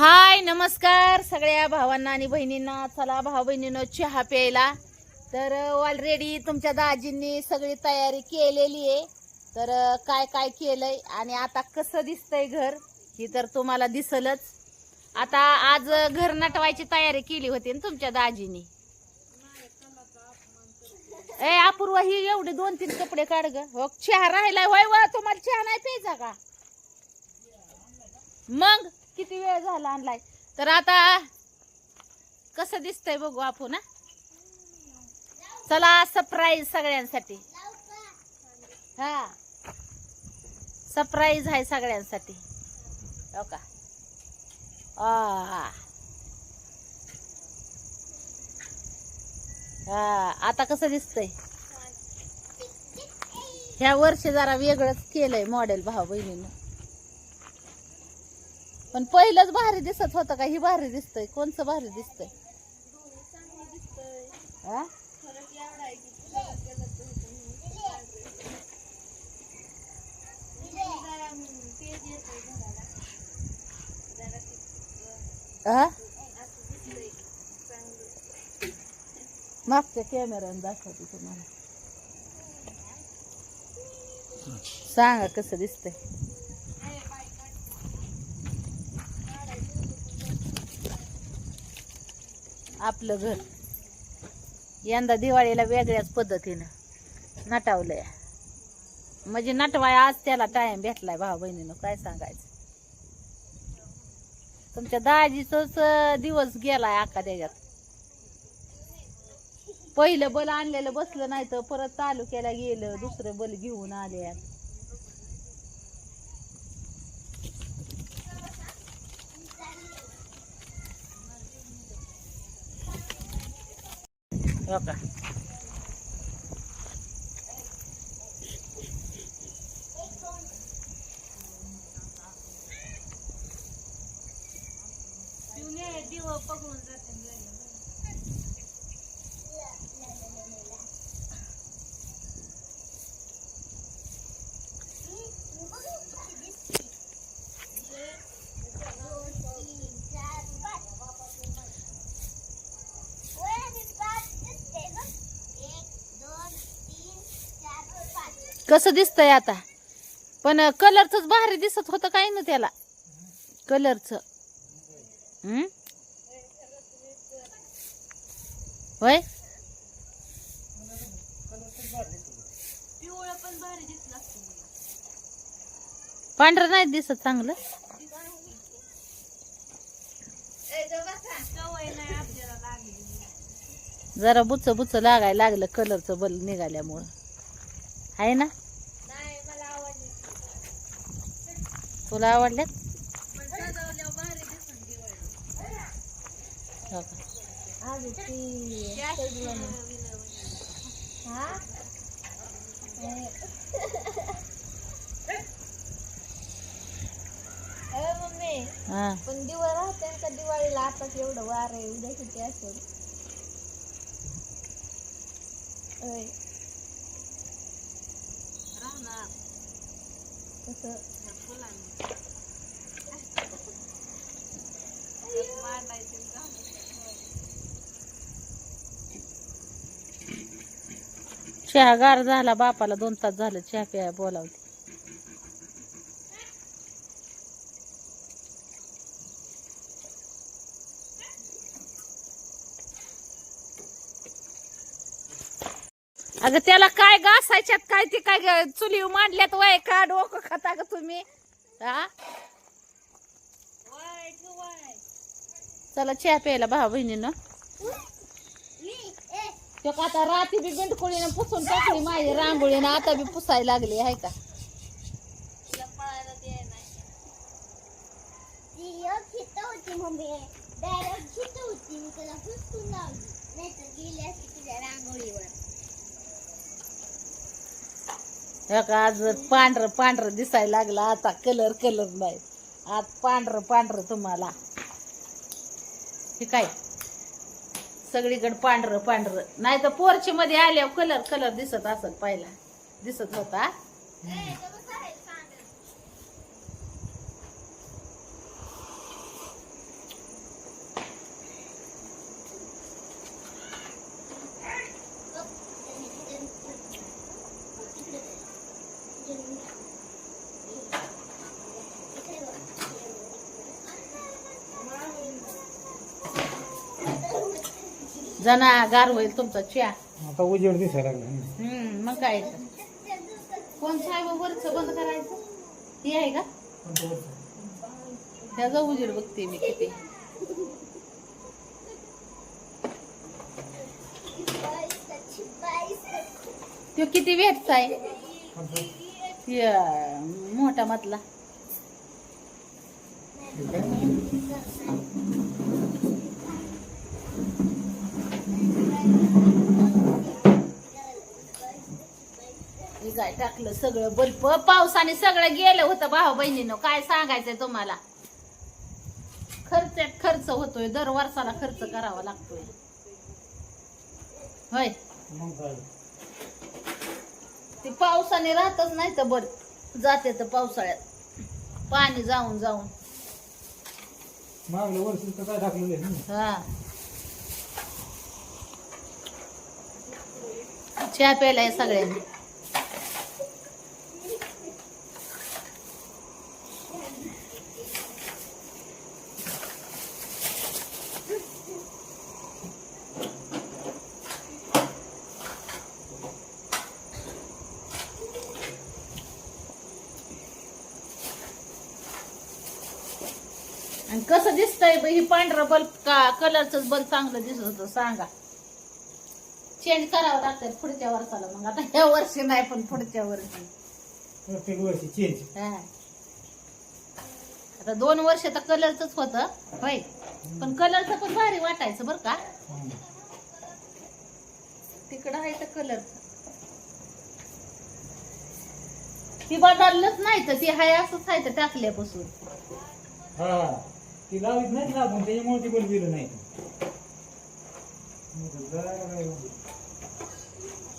हाय नमस्कार सगळ्या भावांना आणि बहिणींना. चला भाऊ बहिणीनं चहा प्यायला. तर ऑलरेडी तुमच्या दाजींनी सगळी तयारी केलेली आहे. तर काय काय केलंय आणि आता कसं दिसतंय घर ही तर तुम्हाला दिसलच. आता आज घर नटवायची तयारी केली होती ना तुमच्या दाजीनी. ए अपूर्वा ही एवढे दोन तीन कपडे काढ ग. हो चहा राहिलाय होय वा तुम्हाला चहा नाही प्यायचा का? मग? किती वेळ झाला आणलाय? तर आता कसं दिसतंय बघू आपण चला सरप्राईज सगळ्यांसाठी. हा. सरप्राईज आहे सगळ्यांसाठी. हो का? हा आता कसं दिसतंय? ह्या वर्षी जरा वेगळंच केलंय मॉडेल भाऊ बहिणीनं पण पहिलंच भारी दिसत होतं का? ही भारी दिसतंय. कोणचं भारी दिसतंय? हा? मागच्या कॅमेऱ्याने दाखवते तुम्हाला. सांगा कसं दिसतंय. आपलं घर. यंदा दिवाळीला वेगळ्याच पद्धतीनं नटावलंय. म्हणजे नटवाय आज त्याला टाइम भेटलाय भाऊ बहिणीनं काय सांगायचं? तुमच्या दाजीच दिवस गेलाय अख्खा त्याच्यात. पहिलं बल आणलेलं बसलं नाही तर परत तालुक्याला गेलं दुसरं बल घेऊन आले कसं दिसतंय आता? पण कलरचंच भारी दिसत होतं काय ना त्याला? कलरचं होय? पांढरं नाही दिसत चांगलं? जरा बुच बुच लागायला लागलं कलरचं बल निघाल्यामुळं. आहे ना? तुला आवडल्यात हा. पण दिवाळी राहते का दिवाळीला आताच एवढं वार आहे उद्या किती असेल कसं चहा गार झाला बापाला दोन तास झालं चहा प्या बोलावते. अगं त्याला काय घासायच्यात काय ते काय चुली मांडल्यात वय का? डोकं खाता का तुम्ही? हा? चला चहा प्यायला भाऊ बहिणीनं. ते का आता राती बी बिंडकुळीनं पुसून टाकली माझी रांगोळीनं आता बी पुसायला लागली आहे का? होती मम्मी. डायरेक्ट होती मी त्याला पुसून लावली. नाही तर गेल्या का आज पांढरं पांढरं दिसायला लागला. आता कलर कलर नाही. आज पांढरं पांढरं तुम्हाला. हे काय? सगळीकडे पांढरं पांढरं. नाही तर पोर्ची मध्ये आल्यावर कलर कलर दिसत असत पाहिला. दिसत होता. जना गार होईल तुमचा चहा आता उजेड दिसायला लागला. हम्म मग काय तर. कोण साहेब वरच बंद करायचं? ती आहे का? त्याचा उजेड बघते मी किती. तो किती वेटचा आहे? त्या मोठा मधला. काय टाकलं सगळं बल्ब पावसाने सगळं गेलं होतं भाऊ बहिणीनं. काय सांगायचंय तुम्हाला? खर्च खर्च होतोय दर वर्षाला खर्च करावा लागतोय. होय. ते पावसाने राहतच नाही तर बर जाते तर पावसाळ्यात. पाणी जाऊन जाऊन. मागल्या वर्षी तर काय टाकलेलं हा. चहा प्यायलाय सगळ्यांनी. आणि कसं दिसतंय ही पांढरं बल्ब का कलरच बल्ब चांगलं दिसत होतं सांगा. चेंज करावं लागतं पुढच्या वर्षाला मग. आता ह्या वर्षी नाही पण पुढच्या वर्षी. प्रत्येक वर्षी चेंज हा. आता दोन वर्ष तर कलरच होत होय. पण कलरचं पण भारी वाटायचं बर का. तिकडं आहे तर कलर ती बदललंच नाही तर ती हाय असंच आहे तर टाकल्यापासून. हा. ती लावीत नाहीत ना आपण त्याच्यामुळे ती बल्ब गेलं नाही.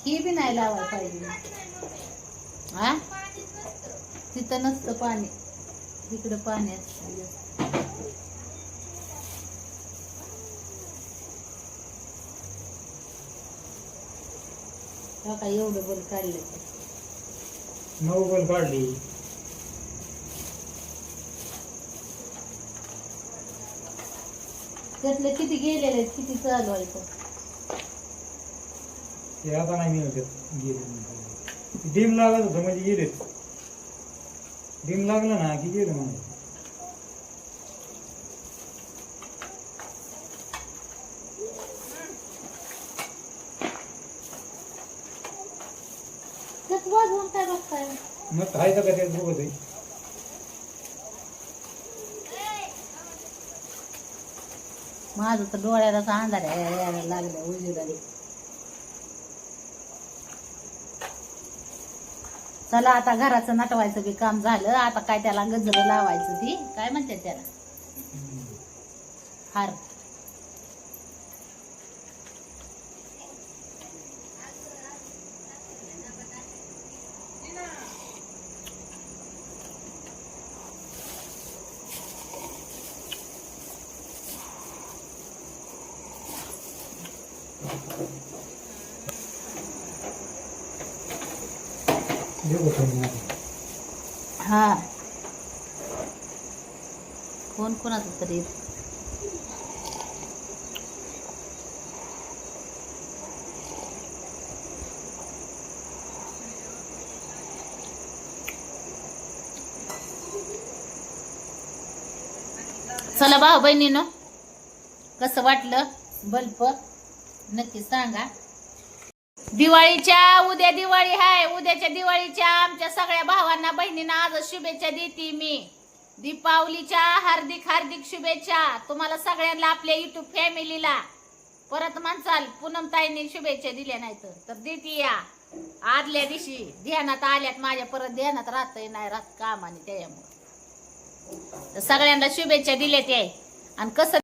ही बी नाही लावायला पाहिजे. हा? तिथं नसतं पाणी. तिकडं पाणी असतं. एवढं बरं काढलं. नऊ बल्ब काढली. त्यातलं किती गेलेले किती चालू आहे तर. ते आता नाही मिळत गेले डिम लागत होतं म्हणजे गेलेच डिम लागलं ना की गेलं म्हणजे काय मग आहे का त्यात बघत आहे माझं तर डोळ्याला अंधार यायला लागलं उजेडाने चला आता घराचं नटवायचं बी काम झालं आता काय त्याला गजर लावायचं ती? काय म्हणते त्याला? हार. हा. कोण कोणाचं तरी? चला भाऊ बहिणीनं कसं वाटलं? बल्ब नक्की सांगा. दिवाळीच्या उद्या दिवाळी हाय उद्याच्या दिवाळीच्या आमच्या सगळ्या भावांना बहिणींना आज शुभेच्छा देते मी. दीपावलीच्या हार्दिक हार्दिक शुभेच्छा तुम्हाला सगळ्यांना आपल्या युट्यूब फॅमिलीला परत म्हणसाल पूनमताईंनी शुभेच्छा दिल्या नाहीत तर देते या. आदल्या दिवशी ध्यानात आल्यात माझ्या परत ध्यानात राहत नाही राहत काम आणि त्याच्यामुळं सगळ्यांना शुभेच्छा दिल्यात ते आणि कसं